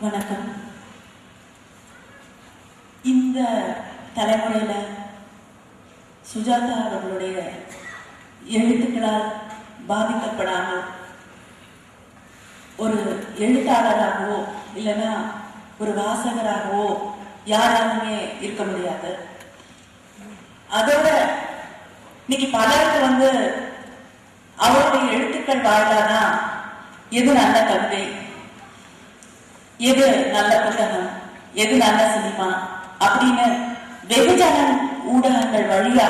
வணக்கம். இந்த தலைமுறையில் சுஜாதா அவர்களுடைய எழுத்துக்களால் பாதிக்கப்படாமல் ஒரு எழுத்தாளராகவோ இல்லைன்னா ஒரு வாசகராகவோ யாராலுமே இருக்க முடியாது. அதோட இன்னைக்கு பலருக்கு வந்து அவருடைய எழுத்துக்கள் வாழ்ந்தாதான் எது நல்ல கவிதை. எது நல்ல புத்தகம்? எது நல்ல சினிமா? அப்படின்னு வெகுஜன ஊடகங்கள் வழியா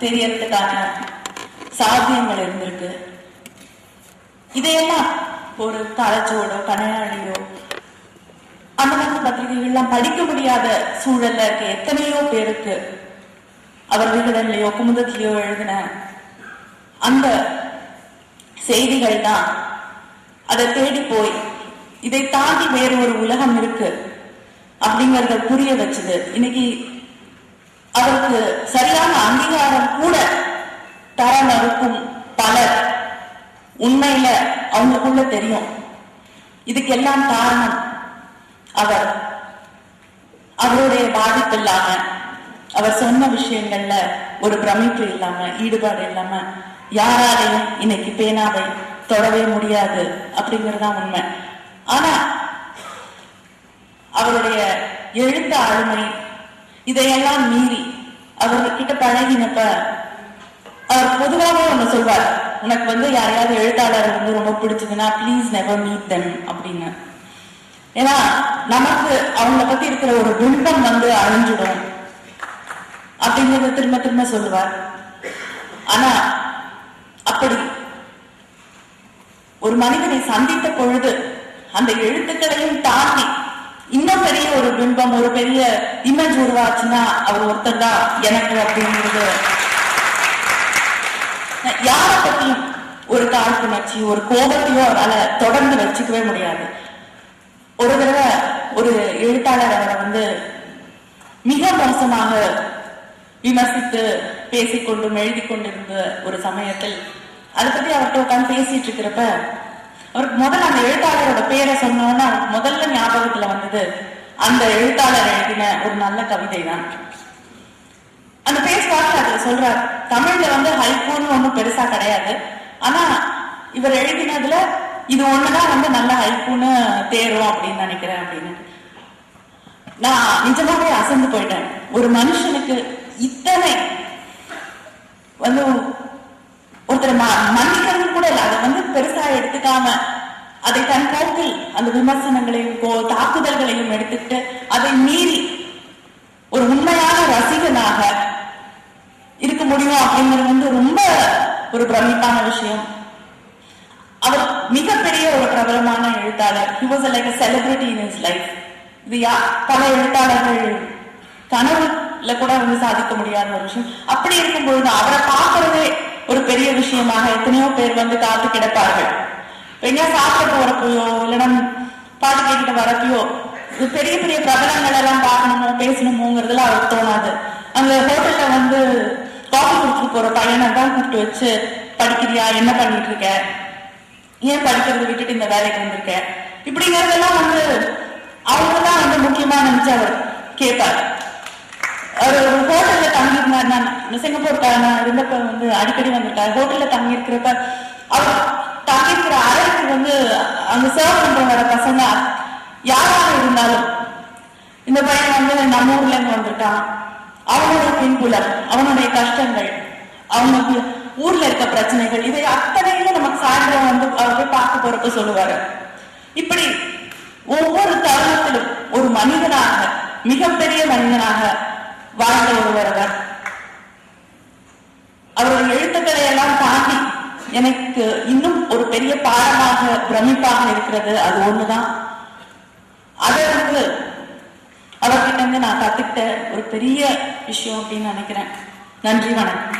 தெரியறதுக்கான சாத்தியங்கள் இருந்திருக்கு. இதையெல்லாம் ஒரு தலச்சோடோ கனையாளியோ அந்த மாதிரி பத்திரிகைகள்லாம் படிக்க முடியாத சூழல்ல இருக்க எத்தனையோ பேருக்கு அவர் விகடன்லயோ குமுதத்திலேயோ எழுதின அந்த செய்திகள் தான் அதை தேடி போய் இதை தாண்டி வேறு ஒரு உலகம் இருக்கு அப்படிங்கறத புரிய வச்சது. இன்னைக்கு அவருக்கு சரியான அங்கீகாரம் கூட தர மறுக்கும் பலர் உண்மையில அவங்களுக்குள்ள தெரியும். இதுக்கெல்லாம் காரணம் அவர். அவருடைய பாதிப்பு இல்லாம அவர் சொன்ன விஷயங்கள்ல ஒரு பிரமிப்பு இல்லாம ஈடுபாடு இல்லாம யாராலையும் இன்னைக்கு பேனாவை தொடவே முடியாது அப்படிங்கறதுதான் உண்மை. ஆனா அவருடைய எழுத்த ஆளுமை இதையெல்லாம் மீறி அவர்கிட்ட பழகினப்ப அவர் பொதுவாகவே ஒண்ணு சொல்வார் உனக்கு வந்து யாரையாவது எழுத்தாளர் வந்து ரொம்ப பிடிச்சதுன்னா ப்ளீஸ் நெவர் மீட் தெம் அப்படின்னு. ஏன்னா நமக்கு அவங்கள பத்தி இருக்கிற ஒரு பிம்பம் வந்து அழிஞ்சிடும். அப்படிங்கறத திரும்ப திரும்ப சொல்லுவார். ஆனா அப்படி ஒரு மனிதனை சந்தித்த பொழுது அந்த எழுத்துக்களையும் தாண்டி இன்னும் பெரிய ஒரு பிம்பம் ஒரு பெரிய இமேஜ் உருவாச்சுன்னா அவர் ஒருத்தர் தான் எனக்கு அப்படிங்கிறது. யாரை பத்தியும் ஒரு காழ்ப்புணர்ச்சி ஒரு கோபத்தையோ அவரால் தொடர்ந்து வச்சுக்கவே முடியாது. ஒரு தடவை ஒரு எழுத்தாளர் அவரை வந்து மிக மோசமாக விமர்சித்து பேசிக்கொண்டும் எழுதி கொண்டிருந்த ஒரு சமயத்தில் அதை பத்தி அவர்கிட்ட உட்காந்து பேசிட்டு இருக்கிறப்ப அவருக்கு முதல்ல அந்த எழுத்தாளரோட பேரை சொன்னோன்னா அவருக்கு முதல்ல ஞாபகத்துல வந்தது அந்த எழுத்தாளர் எழுதின ஒரு நல்ல கவிதை தான் அந்த பேஸ் பார்த்து அதுல சொல்றார். தமிழ்ல வந்து ஹைகோன்னு ஒண்ணும் பெருசா கிடையாது. ஆனா இவர் எழுதினதுல இது ஒண்ணுதான் வந்து நல்ல ஹைகோன்னு தேரும் அப்படின்னு நினைக்கிறேன் அப்படின்னு. நான் நிஜமாவே அசந்து போயிட்டேன். ஒரு மனுஷனுக்கு இத்தனை வந்து ஒருத்தர் ம- மன்னிக்கிறது கூட அதை வந்து பெருசா எடுத்துக்காம அதை தன் போக்கில் அந்த விமர்சனங்களையும் தாக்குதல்களையும் எடுத்துக்கிட்டு அதை மீறி ஒரு உண்மையான ரசிகனாக இருக்க முடியும் அப்படிங்கிறது வந்து ரொம்ப ஒரு பிரமிப்பான விஷயம். அவர் மிகப்பெரிய ஒரு பிரபலமான எழுத்தாளர். He was like celebrity in his life இது பல எழுத்தாளர்கள் கனவுல கூட வந்து சாதிக்க முடியாத ஒரு விஷயம். அப்படி இருக்கும்பொழுது அவரை பார்க்கறதே ஒரு பெரிய விஷயமாக எத்தனையோ பேர் வந்து காத்து கிடப்பார்கள். எங்கேயா சாப்பிட போறப்பையோ இல்லைன்னா பாட்டு கேட்டுட்டு வரப்பையோ பெரிய பெரிய பிரபலங்கள் எல்லாம் பார்க்கணுமோ பேசணுமோங்கிறதுலாம் அவருக்கு தோணாது. அங்க ஹோட்டல்ல வந்து காஃபி குடிச்சிட்டு போற பையனை தான் கூப்பிட்டு வச்சு படிக்கிறியா? என்ன பண்ணிட்டு இருக்க? ஏன் படிக்கிறத விட்டுட்டு இந்த வேலைக்கு வந்திருக்க? இப்படிங்கிறதெல்லாம் வந்து அவங்க தான் வந்து முக்கியமா நினைச்சு அவர் கேட்பார். ஒரு ஹோட்டல்ல தங்கி இருந்தார் நான் சிங்கப்பூர் இருந்தப்ப வந்து அடிக்கடி வந்திருக்காரு ஹோட்டல்ல தங்கி இருக்கிறப்ப அவர் தங்கி இருக்கிற அறைக்கு வந்து அங்க சர்வ் பண்றவங்க வர பசங்க யாராக இருந்தாலும் இந்த பையன் வந்து நம்ம ஊர்ல இருந்து வந்திருக்கான். அவனுடைய பின்புலம் அவனுடைய கஷ்டங்கள் அவனுக்கு ஊர்ல இருக்க பிரச்சனைகள் இதை அத்தனையும் நமக்கு சாயந்தரம் வந்து அவர் போய் பார்க்க போறப்ப சொல்லுவாரு. இப்படி ஒவ்வொரு தருணத்திலும் ஒரு மனிதனாக மிகப்பெரிய மனிதனாக வாழ்ந்த ஒருவர் அவர் அவருடைய எழுத்துக்களை எல்லாம் தாண்டி எனக்கு இன்னும் ஒரு பெரிய பாடமாக பிரமிப்பாக இருக்கிறது. அது ஒண்ணுதான். அதை வந்து அவர்கிட்ட இருந்து நான் கத்துக்கிட்ட ஒரு பெரிய விஷயம் அப்படின்னு நினைக்கிறேன். நன்றி வணக்கம்.